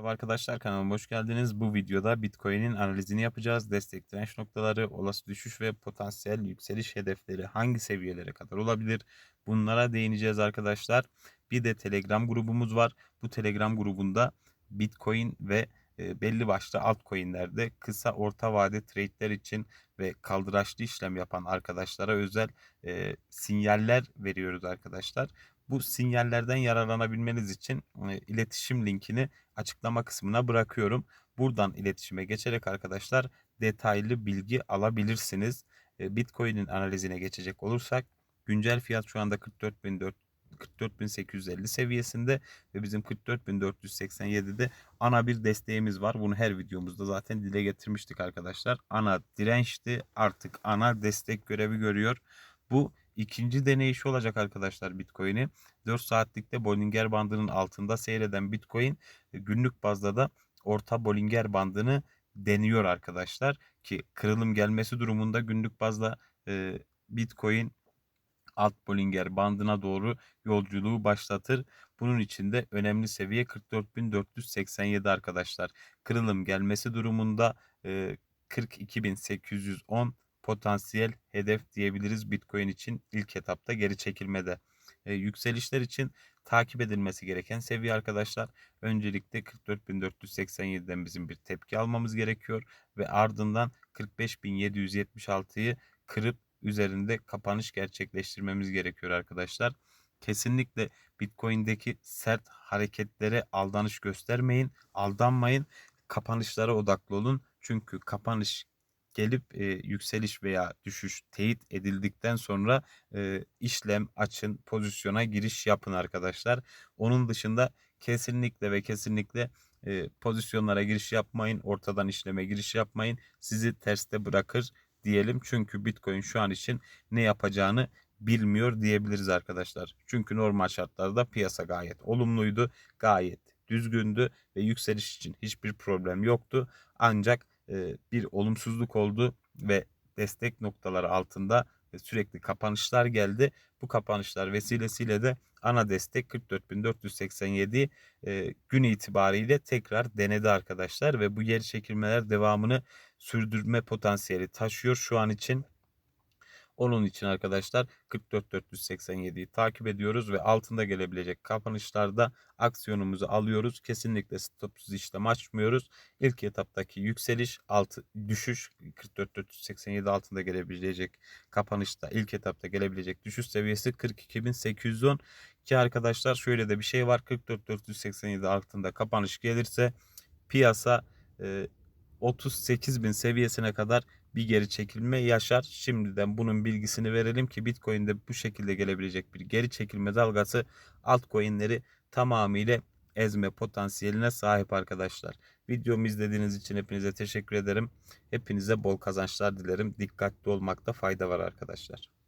Merhaba arkadaşlar kanalıma hoş geldiniz. Bu videoda Bitcoin'in analizini yapacağız. Destek direnç noktaları, olası düşüş ve potansiyel yükseliş hedefleri hangi seviyelere kadar olabilir? Bunlara değineceğiz arkadaşlar. Bir de Telegram grubumuz var. Bu Telegram grubunda Bitcoin ve e, belli başlı altcoin'lerde kısa orta vade trade'ler için ve kaldıraçlı işlem yapan arkadaşlara özel e, sinyaller veriyoruz arkadaşlar. Bu sinyallerden yararlanabilmeniz için iletişim linkini açıklama kısmına bırakıyorum. Buradan iletişime geçerek arkadaşlar detaylı bilgi alabilirsiniz. Bitcoin'in analizine geçecek olursak güncel fiyat şu anda 44.400 44.850 seviyesinde ve bizim 44.487'de ana bir desteğimiz var. Bunu her videomuzda zaten dile getirmiştik arkadaşlar. Ana dirençti artık ana destek görevi görüyor. Bu ikinci deneyişi olacak arkadaşlar Bitcoin'i. 4 saatlikte Bollinger bandının altında seyreden Bitcoin e, günlük bazda da orta Bollinger bandını deniyor arkadaşlar ki kırılım gelmesi durumunda günlük bazda e, Bitcoin alt Bollinger bandına doğru yolculuğu başlatır. Bunun için de önemli seviye 44.487 arkadaşlar. Kırılım gelmesi durumunda e, 42.810 potansiyel hedef diyebiliriz Bitcoin için ilk etapta geri çekilmede. E, yükselişler için takip edilmesi gereken seviye arkadaşlar. Öncelikle 44.487'den bizim bir tepki almamız gerekiyor ve ardından 45.776'yı kırıp üzerinde kapanış gerçekleştirmemiz gerekiyor arkadaşlar. Kesinlikle Bitcoin'deki sert hareketlere aldanış göstermeyin, aldanmayın. Kapanışlara odaklı olun. Çünkü kapanış gelip e, yükseliş veya düşüş teyit edildikten sonra e, işlem açın, pozisyona giriş yapın arkadaşlar. Onun dışında kesinlikle ve kesinlikle e, pozisyonlara giriş yapmayın, ortadan işleme giriş yapmayın. Sizi terste bırakır diyelim. Çünkü Bitcoin şu an için ne yapacağını bilmiyor diyebiliriz arkadaşlar. Çünkü normal şartlarda piyasa gayet olumluydu, gayet düzgündü ve yükseliş için hiçbir problem yoktu. Ancak bir olumsuzluk oldu ve destek noktaları altında sürekli kapanışlar geldi. Bu kapanışlar vesilesiyle de ana destek 44.487 e, gün itibariyle tekrar denedi arkadaşlar ve bu geri çekilmeler devamını sürdürme potansiyeli taşıyor şu an için. Onun için arkadaşlar 44487'yi takip ediyoruz ve altında gelebilecek kapanışlarda aksiyonumuzu alıyoruz. Kesinlikle stopsuz işlem açmıyoruz. İlk etaptaki yükseliş, altı düşüş 44487 altında gelebilecek kapanışta ilk etapta gelebilecek düşüş seviyesi 42810 ki arkadaşlar şöyle de bir şey var 44487 altında kapanış gelirse piyasa e, 38.000 seviyesine kadar bir geri çekilme yaşar. Şimdiden bunun bilgisini verelim ki Bitcoin'de bu şekilde gelebilecek bir geri çekilme dalgası altcoin'leri tamamıyla ezme potansiyeline sahip arkadaşlar. Videomu izlediğiniz için hepinize teşekkür ederim. Hepinize bol kazançlar dilerim. Dikkatli olmakta fayda var arkadaşlar.